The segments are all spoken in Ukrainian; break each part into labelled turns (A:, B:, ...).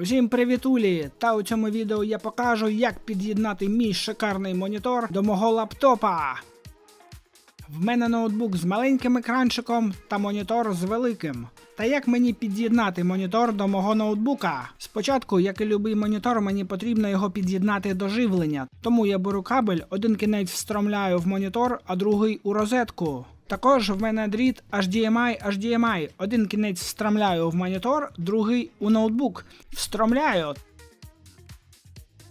A: Усім привітулі! Та у цьому відео я покажу, як під'єднати мій шикарний монітор до мого лаптопа. В мене ноутбук з маленьким екранчиком та монітор з великим. Та як мені під'єднати монітор до мого ноутбука? Спочатку, як і любий монітор, мені потрібно його під'єднати до живлення, тому я беру кабель, один кінець встромляю в монітор, а другий у розетку. Також в мене дріт HDMI HDMI. Один кінець встромляю в монітор, другий у ноутбук. Встромляю.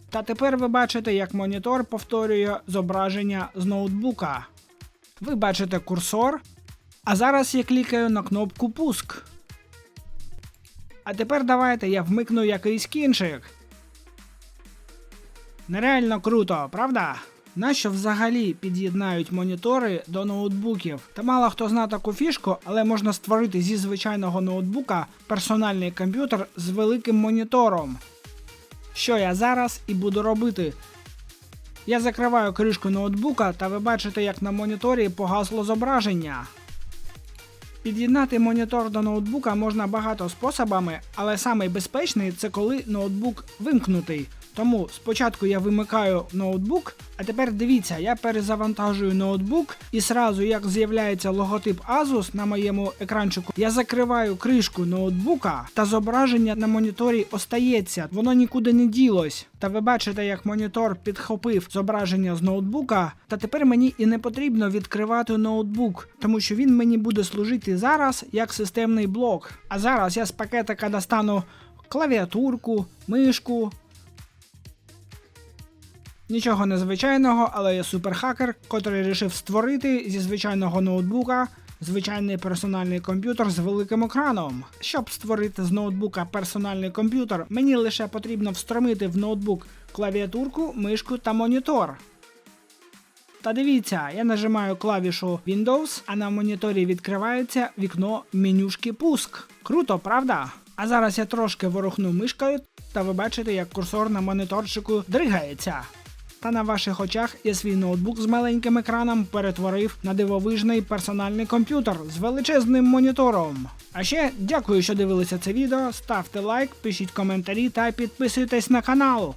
A: Та тепер ви бачите, як монітор повторює зображення з ноутбука. Ви бачите курсор. А зараз я клікаю на кнопку пуск. А тепер давайте я вмикну якийсь кінчик. Нереально круто, правда? Нащо взагалі під'єднають монітори до ноутбуків? Та мало хто зна таку фішку, але можна створити зі звичайного ноутбука персональний комп'ютер з великим монітором. Що я зараз і буду робити. Я закриваю кришку ноутбука, та ви бачите, як на моніторі погасло зображення. Під'єднати монітор до ноутбука можна багато способами, але самий безпечний це коли ноутбук вимкнутий. Тому спочатку я вимикаю ноутбук, а тепер дивіться, я перезавантажую ноутбук і сразу як з'являється логотип Asus на моєму екранчику, я закриваю кришку ноутбука та зображення на моніторі остається, воно нікуди не ділось. Та ви бачите, як монітор підхопив зображення з ноутбука, та тепер мені і не потрібно відкривати ноутбук, тому що він мені буде служити зараз як системний блок. А зараз я з пакетика достану клавіатурку, мишку. Нічого незвичайного, але я суперхакер, котрий вирішив створити зі звичайного ноутбука звичайний персональний комп'ютер з великим екраном. Щоб створити з ноутбука персональний комп'ютер, мені лише потрібно встромити в ноутбук клавіатурку, мишку та монітор. Та дивіться, я нажимаю клавішу Windows, а на моніторі відкривається вікно менюшки пуск. Круто, правда? А зараз я трошки ворухну мишкою, та ви бачите, як курсор на моніторчику дригається. Та на ваших очах я свій ноутбук з маленьким екраном перетворив на дивовижний персональний комп'ютер з величезним монітором. А ще дякую, що дивилися це відео. Ставте лайк, пишіть коментарі та підписуйтесь на канал.